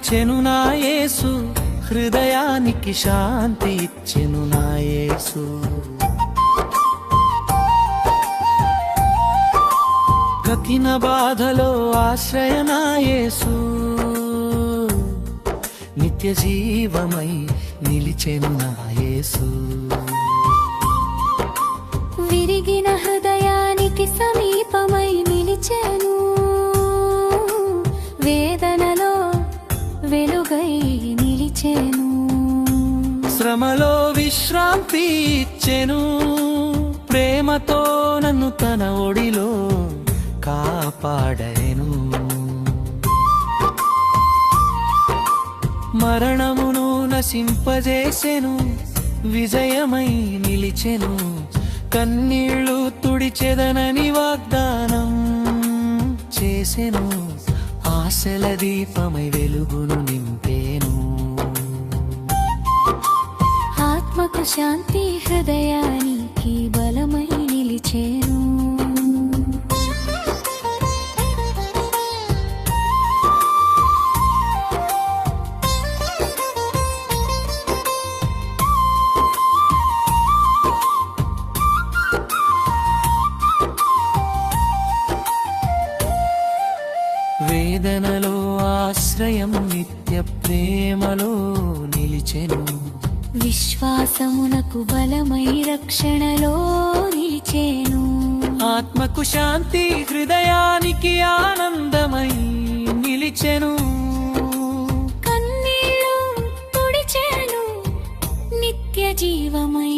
ఇచ్చెను యేసు. హృదయానికి శాంతి ఇచ్చెను నాయేసు కఠిన బాధలో ఆశ్రయ నిత్య జీవమై నిలిచెను నాయేసు విరిగిన హృదయా శ్రమలో విశ్రాంతి ఇచ్చెను. ప్రేమతో నన్ను తన ఒడిలో కాపాడెను. మరణమును నశింపజేసెను. విజయమై నిలిచెను. కన్నీళ్ళు తుడిచెదనని వాగ్దానం చేసెను. ఆశల దీపమై వెలుగును నింపేను. శాంతి హృదయానికి బలమై నిలిచేను. వేదనలో ఆశ్రయం నిత్య ప్రేమలో నిలిచెను. విశ్వాసమునకు బలమై రక్షణలో నిలిచేను ఆత్మకు శాంతి హృదయానికి ఆనందమై నిలిచెను. కన్నీళ్ళు తుడిచేను నిత్య జీవమై